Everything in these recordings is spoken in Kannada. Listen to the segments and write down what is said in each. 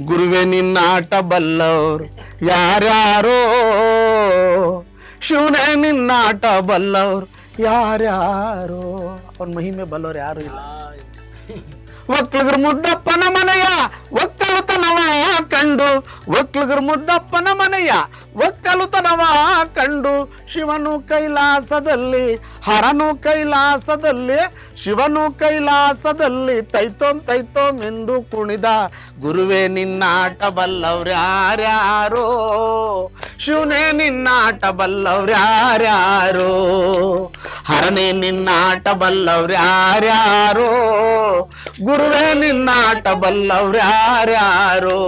ಗುರುವೆ ನಿನ್ನಾಟ ಬಲ್ಲವ್ರು ಯಾರ್ಯಾರೋ? ಶಿವನೇ ನಿನ್ನಾಟ ಬಲ್ಲವ್ರು ಯಾರ್ಯಾರೋ? ಅವನ ಮಹಿಮೆ ಬಲ್ಲವ್ರು ಯಾರು ಇಲ್ಲ. ಒಕ್ಲಗರ್ ಮುದ್ದಪ್ಪನ ಮನೆಯ ಒಕ್ಕಲುತನವ ಕಂಡು. ಒಕ್ಲಗರ್ ಮುದ್ದಪ್ಪನ ಮನೆಯ ಒಕ್ಕಲುತನವ ಕಂಡು. ಶಿವನು ಕೈಲಾಸದಲ್ಲಿ, ಹರನು ಕೈಲಾಸದಲ್ಲಿ, ಶಿವನು ಕೈಲಾಸದಲ್ಲಿ ತೈತೋಂ ತೈತೋಂ ಎಂದು ಕುಣಿದ. ಗುರುವೇ ನಿನ್ನಾಟ ಬಲ್ಲವ್ರ್ಯಾರ್ಯಾರೋ ಶಿವನೇ ನಿನ್ನಾಟ ಬಲ್ಲವ್ರ್ಯಾರ್ಯಾರೋ ಹರನೇ ನಿನ್ನಾಟ ಬಲ್ಲವ್ರ್ಯಾರ್ಯಾರೋ ಗುರುವೇ ನಿನ್ನಾಟ ಬಲ್ಲವ್ರ್ಯಾರ್ಯಾರೋ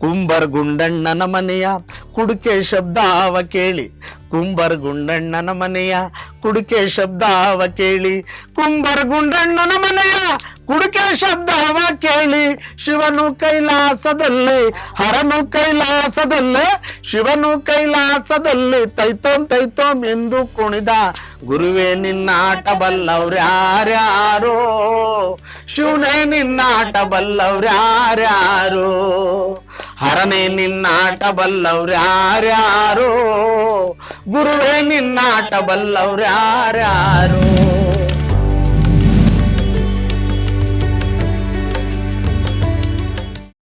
ಕುಂಬರ್ ಗುಂಡಣ್ಣನ ಮನೆಯ ಕುಡುಕೆ ಶಬ್ದಾವ ಕೇಳಿ. ಕುಂಬರ್ ಗುಂಡಣ್ಣನ ಮನೆಯ ಕುಡುಕೆ ಶಬ್ದವ ಕೇಳಿ. ಕುಂಬರ್ ಗುಂಡಣ್ಣನ ಮನೆಯ ಕುಡುಕೆ ಶಬ್ದವ ಕೇಳಿ. ಶಿವನು ಕೈಲಾಸದಲ್ಲಿ, ಹರನು ಕೈಲಾಸದಲ್ಲಿ, ಶಿವನು ಕೈಲಾಸದಲ್ಲಿ, ತೈತೋಂ ತೈತೋಂ ಎಂದು ಕುಣಿದ. ಗುರುವೇ ನಿನ್ನಾಟ ಬಲ್ಲವ್ರ್ಯಾರ್ಯಾರೋ ಶಿವನೇ ನಿನ್ನಾಟ ಬಲ್ಲವ್ರ್ಯಾರ್ಯಾರೋ ಹರನೇ ನಿನ್ನಾಟ ಬಲ್ಲವ್ರ್ಯಾರ್ಯಾರೋ ಗುರುವೇ ನಿನ್ನಾಟ ಬಲ್ಲವ್ರ್ಯಾರ್ಯಾರೋ